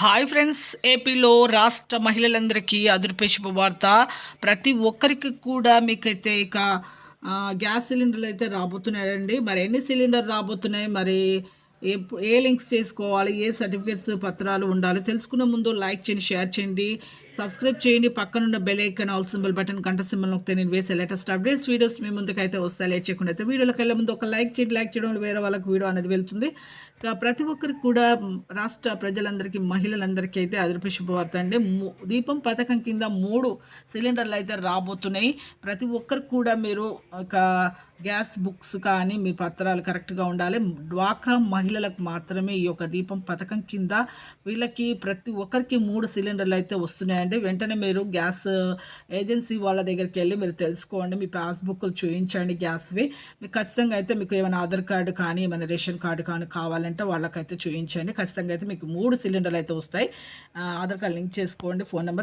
Hi friends ఏపీలో రాష్ట్ర మహిళలందరికీ అదుర్పే శుభవార్త. ప్రతి ఒక్కరికి కూడా మీకైతే ఇక గ్యాస్ సిలిండర్లు అయితే రాబోతున్నాయండి. మరి ఎన్ని సిలిండర్ రాబోతున్నాయి? మరి ఏ ఏ లింక్స్ చేసుకోవాలి ఏ సర్టిఫికేట్స్ పత్రాలు ఉండాలి తెలుసుకున్న ముందు లైక్ చేయండి షేర్ చేయండి సబ్స్క్రైబ్ చేయండి. పక్కనున్న bell icon all symbol button కంట సింబల్ నొక్కితే నేను వేసే లేటెస్ట్ అప్డేట్స్ వీడియోస్ మీ ముందుకైతే వస్తాయి. లేట్ చేయకుండా అయితే వీడియోలకు వెళ్ళే ముందు ఒక లైక్ చేయండి. లైక్ చేయడం వల్ల వేరే వాళ్ళకి వీడియో అనేది వెళ్తుంది. ప్రతి ఒక్కరికి కూడా రాష్ట్ర ప్రజలందరికీ మహిళలందరికీ అయితే అదృపి శుభవార్త అండి. దీపం పథకం కింద మూడు సిలిండర్లు అయితే రాబోతున్నాయి. ప్రతి ఒక్కరికి కూడా మీరు ఒక గ్యాస్ బుక్స్ కానీ మీ పత్రాలు కరెక్ట్గా ఉండాలి. డ్వాక్రా మహిళలకు మాత్రమే ఈ యొక్క దీపం పథకం కింద వీళ్ళకి ప్రతి ఒక్కరికి మూడు సిలిండర్లు అయితే వస్తున్నాయండి. వెంటనే మీరు గ్యాస్ ఏజెన్సీ వాళ్ళ దగ్గరికి వెళ్ళి మీరు తెలుసుకోండి. మీ పాస్బుక్లు చూపించండి గ్యాస్వి. మీకు ఖచ్చితంగా అయితే మీకు ఏమైనా ఆధార్ కార్డు కానీ ఏమైనా రేషన్ కార్డు కానీ కావాలంటే వాళ్ళకైతే చూపించండి ఖచ్చితంగా అయితే మీకు మూడు సిలిండర్లు అయితే వస్తాయి. ఆధార్ కార్డు లింక్ చేసుకోండి. Phone number